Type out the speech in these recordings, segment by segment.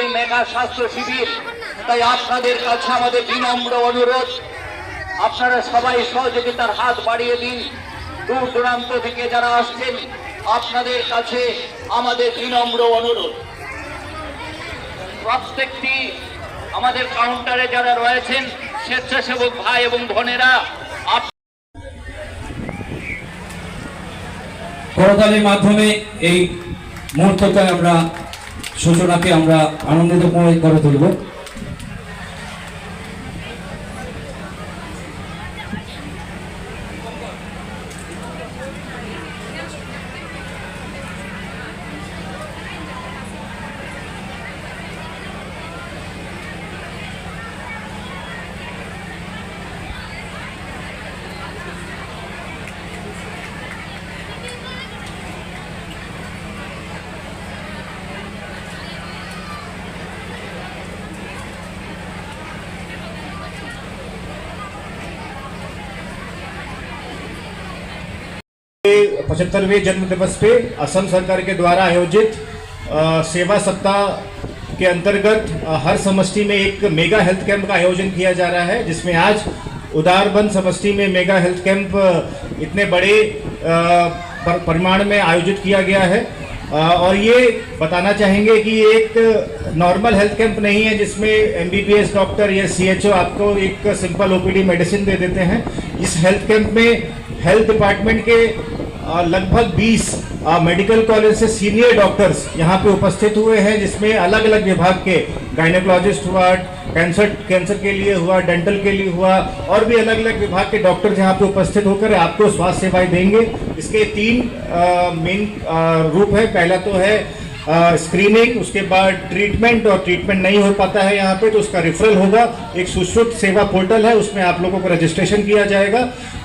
এই মেগা স্বাস্থ্য শিবির, তাই আপনাদের কাছে আমাদের বিনম্র অনুরোধ। আপনারা সবাই সহযোগিতার হাত বাড়িয়ে দিন। দূর দূরান্ত থেকে যারা আসছেন, আপনাদের কাছে আমাদের বিনম্র অনুরোধ। প্রত্যেকটি আমাদের কাউন্টারে যারা রয়েছেন, স্বেচ্ছাসেবক ভাই এবং বোনেরা করতালির মাধ্যমে এই মুহূর্তটা আমরা সূচনাকে আমরা আনন্দিত করে তুলব। पचहत्तरवें जन्म दिवस पे असम सरकार के द्वारा आयोजित सेवा सप्ताह के अंतर्गत हर समष्टि में एक मेगा हेल्थ कैंप का आयोजन किया जा रहा है, जिसमें आज उदारबंद समष्टि में मेगा हेल्थ कैंप इतने बड़े पर- परिमाण में आयोजित किया गया है। और ये बताना चाहेंगे कि एक नॉर्मल हेल्थ कैंप नहीं है, जिसमें एमबीबीएस डॉक्टर या सीएचओ आपको एक सिंपल ओपीडी मेडिसिन दे देते हैं। इस हेल्थ कैंप में हेल्थ डिपार्टमेंट के लगभग 20 मेडिकल कॉलेज से सीनियर डॉक्टर्स यहाँ पे उपस्थित हुए हैं, जिसमें अलग अलग विभाग के गायनेकोलॉजिस्ट हुआ कैंसर कैंसर के लिए हुआ डेंटल के लिए हुआ, और भी अलग अलग विभाग के डॉक्टर्स यहाँ पे उपस्थित होकर आपको स्वास्थ्य सेवाएँ देंगे। इसके तीन मेन रूप है। पहला तो है स्क्रीनिंग उसके बाद ट्रीटमेंट और ट्रीटमेंट नहीं हो पाता है यहाँ पे तो उसका रेफरल होगा। एक सुश्रुत सेवा पोर्टल है, उसमें आप लोगों को रजिस्ट्रेशन किया जाएगा।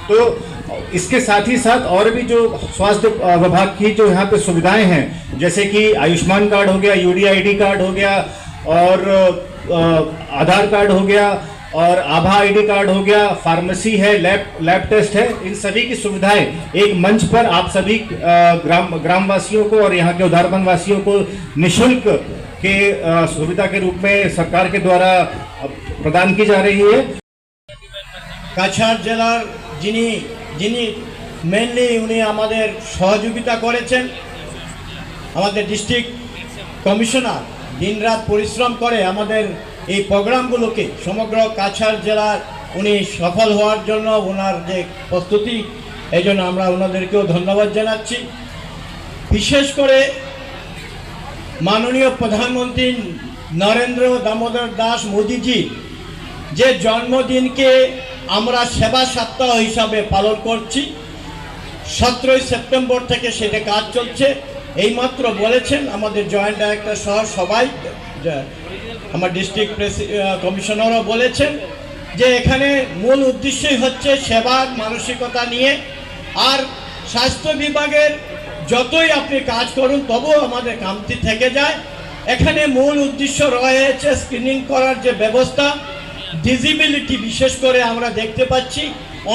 तो इसके साथ ही साथ और भी जो स्वास्थ्य विभाग की जो यहाँ पे सुविधाएँ हैं, जैसे कि आयुष्मान कार्ड हो गया यूडीआईडी कार्ड हो गया, और आधार कार्ड हो गया और आभा आईडी कार्ड हो गया फार्मेसी है लैब लैब टेस्ट है इन सभी की सुविधाएं एक मंच पर आप सभी अ, ग्राम ग्रामवासियों को और यहाँ के उदारबंद वासियों को निशुल्क के अ, सुविधा के रूप में सरकार के द्वारा अ, प्रदान की जा रही है কাছাড় জেলার যিনি যিনি মেনলি উনি আমাদের সহযোগিতা করেছেন আমাদের ডিস্ট্রিক্ট কমিশনার দিনরাত পরিশ্রম করে আমাদের এই প্রোগ্রামগুলোকে সমগ্র কাছাড় জেলার উনি সফল হওয়ার জন্য ওনার যে প্রস্তুতি, এই জন্য আমরা ওনাদেরকেও ধন্যবাদ জানাচ্ছি। বিশেষ করে মাননীয় প্রধানমন্ত্রী নরেন্দ্র দামোদর দাস মোদিজি, যে জন্মদিনকে আমরা সেবা সপ্তাহ হিসাবে পালন করছি, সতেরোই সেপ্টেম্বর থেকে সেটা কাজ চলছে। এইমাত্র বলেছেন আমাদের জয়েন্ট ডাইরেক্টর সহ সবাই আমার ডিস্ট্রিক্ট কমিশনারও বলেছেন যে এখানে মূল উদ্দেশ্যই হচ্ছে সেবার মানসিকতা নিয়ে। আর স্বাস্থ্য বিভাগের যতই আপনি কাজ করুন, তবুও আমাদের কামতি থেকে যায়। এখানে মূল উদ্দেশ্য রয়েছে স্ক্রিনিং করার যে ব্যবস্থা। ডিজিবিলিটি বিশেষ করে আমরা দেখতে পাচ্ছি।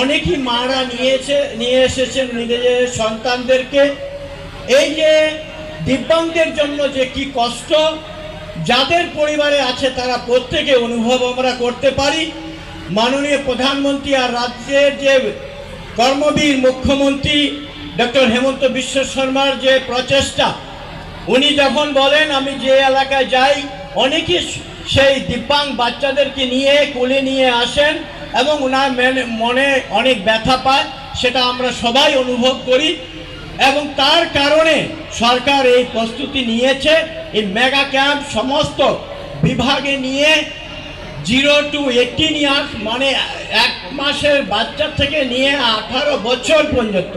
অনেকই মারা নিয়েছে, নিয়ে এসেছেন নিজেদের সন্তানদেরকে। এই যে দিব্যাঙ্গদের জন্য যে কি কষ্ট যাদের পরিবারে আছে তারা প্রত্যেকে অনুভব আমরা করতে পারি। মাননীয় প্রধানমন্ত্রী আর রাজ্যের যে কর্মবীর মুখ্যমন্ত্রী ডক্টর হেমন্ত বিশ্ব শর্মার যে প্রচেষ্টা, উনি যখন বলেন, আমি যে এলাকায় যাই অনেকে সেই দিব্যাং বাচ্চাদেরকে নিয়ে কোলে নিয়ে আসেন এবং ওনার মেনে- অনেক ব্যথা পায়, সেটা আমরা সবাই অনুভব করি। এবং তার কারণে সরকার এই প্রস্তুতি নিয়েছে। এই মেগা ক্যাম্প সমস্ত বিভাগে নিয়ে জিরো টু এইটিন ইয়ার্স মানে এক মাসের বাচ্চা থেকে নিয়ে আঠারো বছর পর্যন্ত।